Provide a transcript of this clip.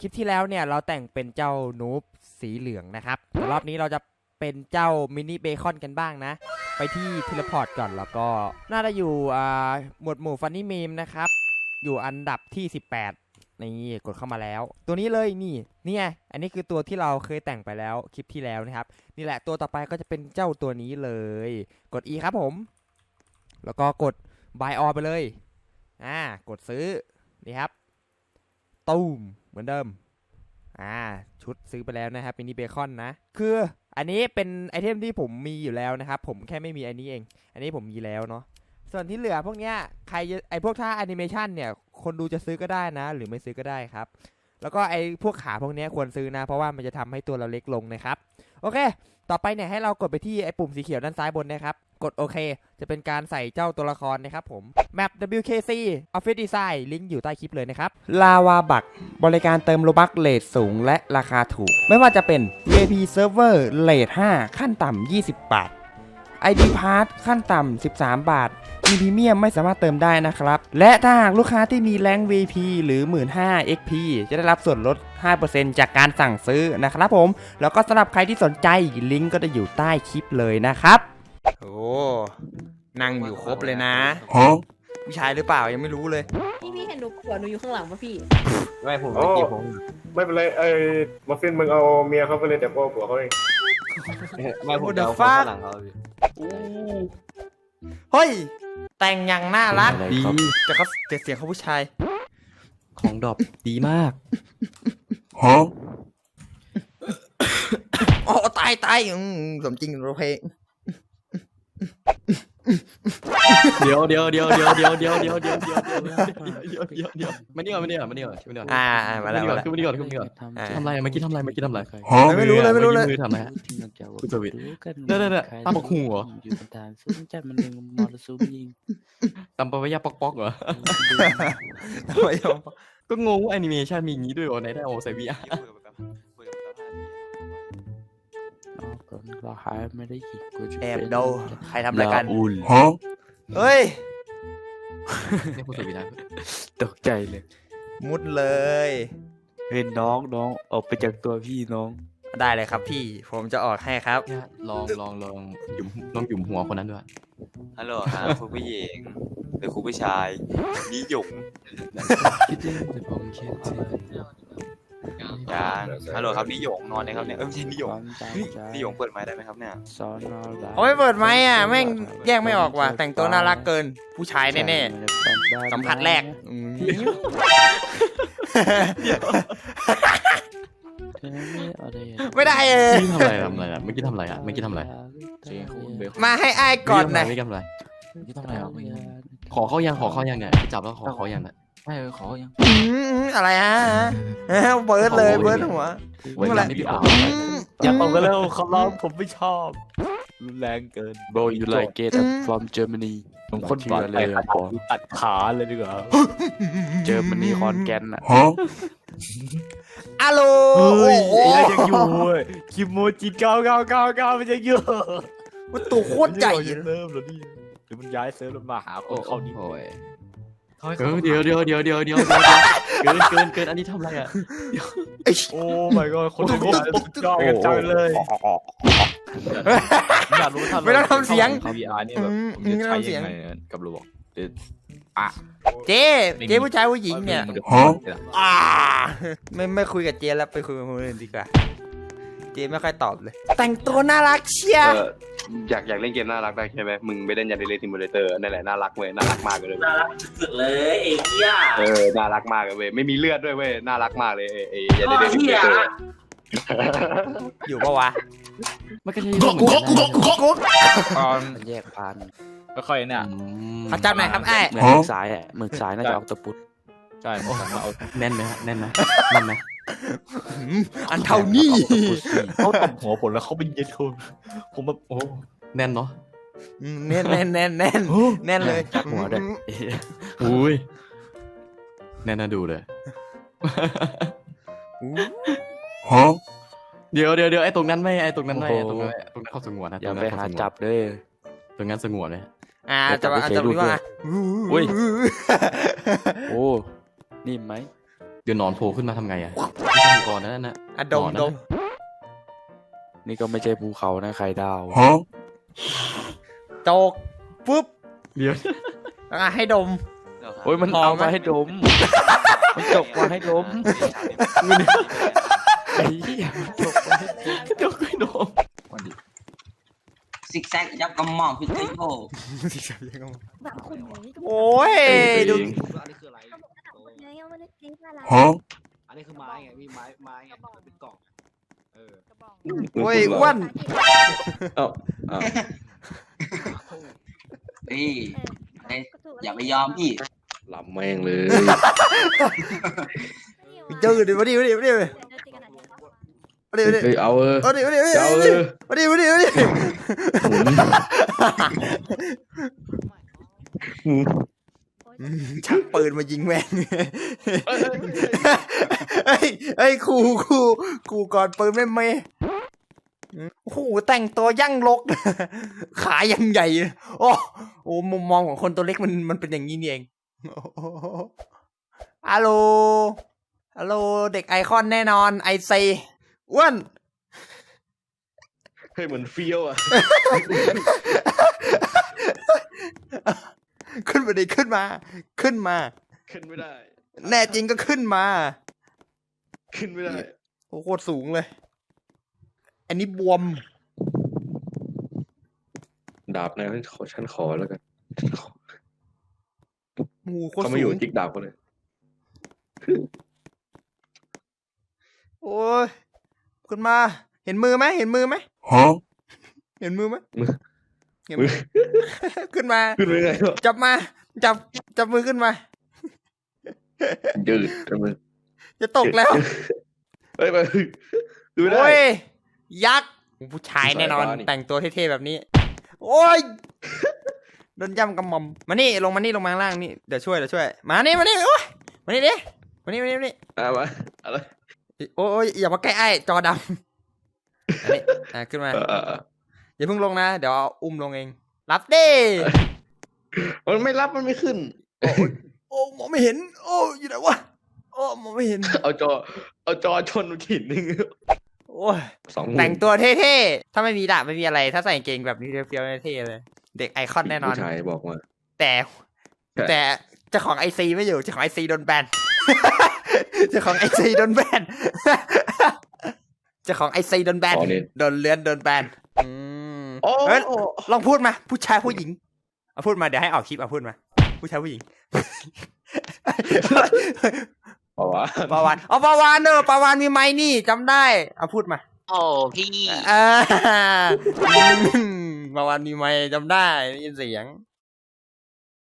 คลิปที่แล้วเนี่ยเราแต่งเป็นเจ้านูบสีเหลืองนะครับรอบนี้เราจะเป็นเจ้ามินิเบคอนกันบ้างนะ ไปที่เทเลพอร์ตก่อนแล้วก็น่าจะอยู่หมวดหมู่ฟันนี่มีมนะครับ อยู่อันดับที่ 18 นี่กดเข้ามาแล้ว ตัวนี้เลยนี่นี่ไงอันนี้คือตัวที่เราเคยแต่งไปแล้วคลิปที่แล้วนะครับ นี่แหละตัวต่อไปก็จะเป็นเจ้าตัวนี้เลย กด E ครับผม แล้วก็กด buy all ไปเลยอ่ากดซื้อนี่ครับ ตูมเหมือนเดิม อ่า ชุดซื้อไปแล้วนะครับมินิเบคอนนะ คืออันนี้เป็นไอเทมที่ผมมีอยู่แล้วนะครับ ผมแค่ไม่มีอันนี้เอง อันนี้ผมมีแล้วเนาะส่วนที่เหลือพวกเนี้ยใครไอพวกท่าแอนิเมชันเนี่ย คนดูจะซื้อก็ได้นะ หรือไม่ซื้อก็ได้ครับ แล้วก็ไอพวกขาพวกนี้ควรซื้อนะ เพราะว่ามันจะทำให้ตัวเราเล็กลงนะครับ โอเค ต่อไปเนี่ยให้เรากดไปที่ไอ้ปุ่มสีเขียวด้านซ้ายบนนะครับ กดโอเค จะเป็นการใส่เจ้าตัวละครนะครับผม Map WKC Office Design ลิงก์อยู่ใต้คลิปเลยนะครับ ลาวาบักบริการเติมโลบักเลทสูงและราคาถูก ไม่ว่าจะเป็น VIP Server เลท5ขั้นต่ำ20 บาท ID Pass ขั้นต่ำ 13 บาท มีพรีเมียมไม่สามารถเติมได้นะครับ และถ้าหากลูกค้าที่มีแรง VP หรือ 15,000 XP จะได้รับส่วนลด 5%จากการสั่งซื้อนะครับผม แล้วก็สำหรับใครที่สนใจลิงก์ก็จะอยู่ใต้คลิปเลยนะครับ โอ้ นั่งอยู่ครบเลยนะผู้ชายหรือเปล่ายังไม่รู้เลยพี่พี่เห็น หนูผัวหนูอยู่ข้างหลังป่ะพี่ ไม่ผมโอ้ไม่กี่ผม ไม่เป็นไรไอ้มัฟฟินมึงเอาเมียเขาไปเลยแต่พ่อผัวเขาเองไม่ผม What the เดาคน fuck? ข้างหลังเขาพี่เฮ้ย แต่งอย่างน่ารักอะไรดีครับ แต่เขาแต่เสียงเขาผู้ชาย ของดรอปดีมากโอ้ตายตายอืมสมจริงโอเคเดี๋ยว เดี๋ยวเดี๋ยวเดี๋ยวเดี๋ยวเดี๋ยวเดี๋ยวเดี๋ยวเดี๋ยวเดี๋ยวเดี๋ยวเดี๋ยวเดี๋ยวมานี่ก่อนมานี่ก่อนมานี่ก่อนมานี่ก่อนอ่าอ่ามาแล้วมาแล้วขึ้นมานี่ก่อนขึ้นมานี่ก่อนทำอะไรเมื่อกี้ทำอะไรเมื่อกี้ทำอะไรไม่รู้เลยไม่รู้เลยมือทำอะไรคุณสวิทย์เด้อเด้อเด้อตามบักหุ่งเหรออยู่บนฐานสูงจัดมันหนึ่งมอลซูมยิงตำปะวะยาปอกปอกเหรอทำไมก็งงว่าแอนิเมชันมีอย่างนี้ด้วยเหรอในได้โอใส่วีอาร์อ๋อผมก็หายไม่ได้ยิงกูจะแอบเดูใครทำอะไรกันอุ่น เฮ้ยนี่คุณสวิทย์นะตกใจเลยมุดเลย เฮ้ยน้องน้องออกไปจากตัวพี่น้องได้เลยครับพี่ ผมจะออกให้ครับ เนี่ยลองลองลองหยุมลองหยุมหัวคนนั้นด้วยฮัลโหลครับคุณผู้หญิงหรือคุณผู้ชายนิยม คิดถึงแต่ผมคิดถึง ยังฮัลโหลครับนิยมนอนเลยครับเนี่ยเอ้ยไม่ใช่นิยมความตามใจนิยมเปิดไม้ได้ไหมครับเนี่ยสอนอหลายเอาไม่เปิดไหมอะแม่งแยกไม่ออกว่ะแต่งตัวน่ารักเกิน ผู้ชายแน่ๆสัมผัสแรกอืมๆไม่ได้เออเมื่อกี้ทำอะไรทำอะไรอะเมื่อกี้ทำอะไรอะเมื่อกี้ทำอะไรมาให้อ้ายก่อนหน่อยเมื่อกี้ทำอะไรนี่ต้องแล้วขอเข้ายังขอเข้ายังเนี่ยจับแล้วขอเข้ายังเนี่ย ใช่ขอยัง อืมอะไรฮะเอ้าเบิร์ดเลยเบิร์ดหัวเว้ยเมื่อไหร่นี่พี่ขออืม อย่าเอากันแล้วเขาร้องผมไม่ชอบรุนแรงเกิน Bro you like it I'm from Germany ผมคนบาดเลยอะผมตัดขาเลยดีกว่าเจอมันนี่คอนแกนอะอะโหลเฮ้ยโอ้โหยังอยู่เว้ยคิโมจิเก้าเก้าเก้าเก้ามันยังอยู่มันตัวโคตรใหญ่ มันยังเซิร์ฟเหรอนี่หรือมันย้ายเซิร์ฟแล้วมาหาคนเข้านี่โอ้ย เขาให้เอเขาอเดี๋ยวเดี๋ยวเดี๋ยวเดี๋ยวเดี๋ยวเกินเกินเกินอันนี้ทำอะไรอะโอ้ my god คนที่ย้ายสุดยอดกันจังเลยอยากรู้ถ้าไม่ต้องทำเสียงเขา VR เนี่ยแบบอืมผมจะใช้ไม่ต้องทำเสียยังงไงกับระบบเดี๋ยวเจ๊เจ๊ผู้ชายผู้หญิงเนี่ยมันจะอ่าไม่ไม่คุยกับเจ๊แล้วไปคุยกับคนอื่นดีกว่า เจ๊ไม่ค่อยตอบเลย แต่งตัวน่ารักเชียเออ อยากอยากเล่นเกมน่ารักได้ใช่ไหมมึงไปเล่นยันเดเลซิมูเลเตอร์นั่นแหละน่ารักเว้ยน่ารักมากเลยน่ารักสุดๆเลยไอ้เหี้ยเออน่ารักมากเลยเว้ยไม่มีเลือดด้วยเว้ยน่ารักมากเลยไอ้ไอ้ยันก็เดเลซิมูเหี้เลยเตอร์อยู่ปะวะมันก็ใช่เรื่องเหมือนกันนะกุ๊กแยกพันไม่ค่อยเนี่ยขอจับหน่อยครับไอ้เหมือนมือซ้ายอะมือซ้ายน่าจะเอาตะปุดใช่มาเอาแน่นไหมฮะแน่นไหมแน่นไหม อันเท่านี้เขาตบหัวผมแล้วเขาเป็นเย็นคนผมแบบโอ้แน่นเนาะอืมแน่นแน่นแน่นแน่นแน่นเลยจับหัวด้วยอุ้ยแน่นน่าดูเลยเดี๋ยวเดี๋ยวเดี๋ยวไอ้ตรงนั้นไม่ไอ้ตรงนั้นไม่ไอ้ตรงนั้นไม่ตรงนั้นเขาสงวนนะอย่าตรงไปนั้นหาเขสงวนจับเลยตรงนั้นสงวนเลยอ่าเดี๋ยวจะว่าจับไปจะเฉยๆรู้ว่าอุ้ยโอ้นิ่มไหม เดี๋ยวหนอนโผล่ขึ้นมาทำไงอะไม่ทำก่อนนะนั่นนะอะดมหนอนนะ ดมนี่ก็ไม่ใช่ภูเขานะไข่ดาว โจกปุ๊บเดี๋ยวอะให้ดม โอ้ยมันพอเอาไหม มาให้ดม มันจกมาให้ดมไอ้เหี้ยมันจกมาให้เดี๋ยวไม่โดนซิกแซกยับกระหม่อมพิทิโอบางคนเลยก็โอ้ยดู ยยังไม่ได้คิดว่าอะไรอันนี้คือไม้ไงพี่ไม้ไม้ไงมันเป็นกล่องเออกระบอกโอ้ยอ้วนเอ้าเอ้าพี่เออก็ถูกแล้วอย่าไปยอมพี่หลับแม่งเลยจืดดิมาดิมาดิมาดิมาดิเดี๋ยวเจอกันนะมาดิมาดิเฮ้ยเอาเออมาดิมาดิมาดิเอาเออมาดิมาดิมาดิหมุนอืมชัก ปืนมายิงแม่งเฮ้ยเฮ้ยครูครูครูก่อนปืนไม่เมโอ้โหแต่งตัวยั่งลก ขายังใหญ่ โอ้โอ้มุมมองของคนตัวเล็กมันมันเป็นอย่างนี้นี่เองโอ้โหฮัลโหลฮัลโหลเด็กไอคอนแน่นอนไอซีอ้วนเฮ้ยเหมือนเฟี้ยวอะ ขึ้นมาดิขึ้นมา ขึ้นมา ขึ้นไม่ได้ แน่จริงก็ขึ้นมา ขึ้นไม่ได้โอ้โหโคตรสูงเลย อันนี้บวม ดาบนายขอฉันขอแล้วกันโอ้โหโคตรเขาสูไม่อยู่งจิกดาบเขาเลย โอ้ยขึ้นมา เห็นมือไหมเห็นมือไหมเห็นมือไหมมือเห็นมืมืออ ขึ้นมา ขึ้นไม่ได้หรอจับมา จับ จับมือขึ้นมายืดทำไมจะตกแล้ว เฮ้ยไปดูไม่ได้โอ้ยยักษ์ ผู้ชายแน่นอนสายฟ้านี่แต่งตัวเท่ๆแบบนี้ โอ้ยโดนย่ำกำมอม มานี่ ลงมานี่ ลงมาข้างล่างนี่ เดี๋ยวช่วย เดี๋ยวช่วย มานี่ มานี่ โอ้ยมานี่ดิมานี่มานี่มานี่อะมาอะไรโอ้ยอย่ามาใกล้ไอ้จอดำอันนี้อะขึ้นมาเออเออเอออย่าเพิ่งลงนะ เดี๋ยวเอาอุ้มลงเอง รับดิมันไม่รับมันไม่ขึ้น โอ้มองไม่เห็น โอ้อยู่ไหนวะโอ้มองไม่เห็น เอาจอ เอาจอชนหินหนึ่งโอ้ยสองหมื่นแต่งตัวเท่ๆ ถ้าไม่มีดาบไม่มีอะไร ถ้าใส่กางเกงแบบนี้เฟี้ยวๆเท่ๆเลย เด็กไอคอนแน่นอนผู้ชายบอกว่าแต่ใช่แต่เจ้าของไอซีไม่อยู่เจ้าของไอซีโดนแบนเจ้าของไอซีโดนแบนเจ้าของไอซีโดนแบนอ๋อนี่โดนเลื่อนโดนแบนอืม โอ้เฮ้ยลองพูดมา ผู้ชายผู้หญิงเอาพูดมาเดี๋ยวให้ออกคลิปเอาพูดมา ผู้ชายผู้หญิงเพราะว่าปาวานเอาปาวานเนอะปาวานมีไม้นี่จำได้เอาพูดมาโอ้พี่ อ่าอืมปาวานมีไม้จำได้ได้ยินเสียง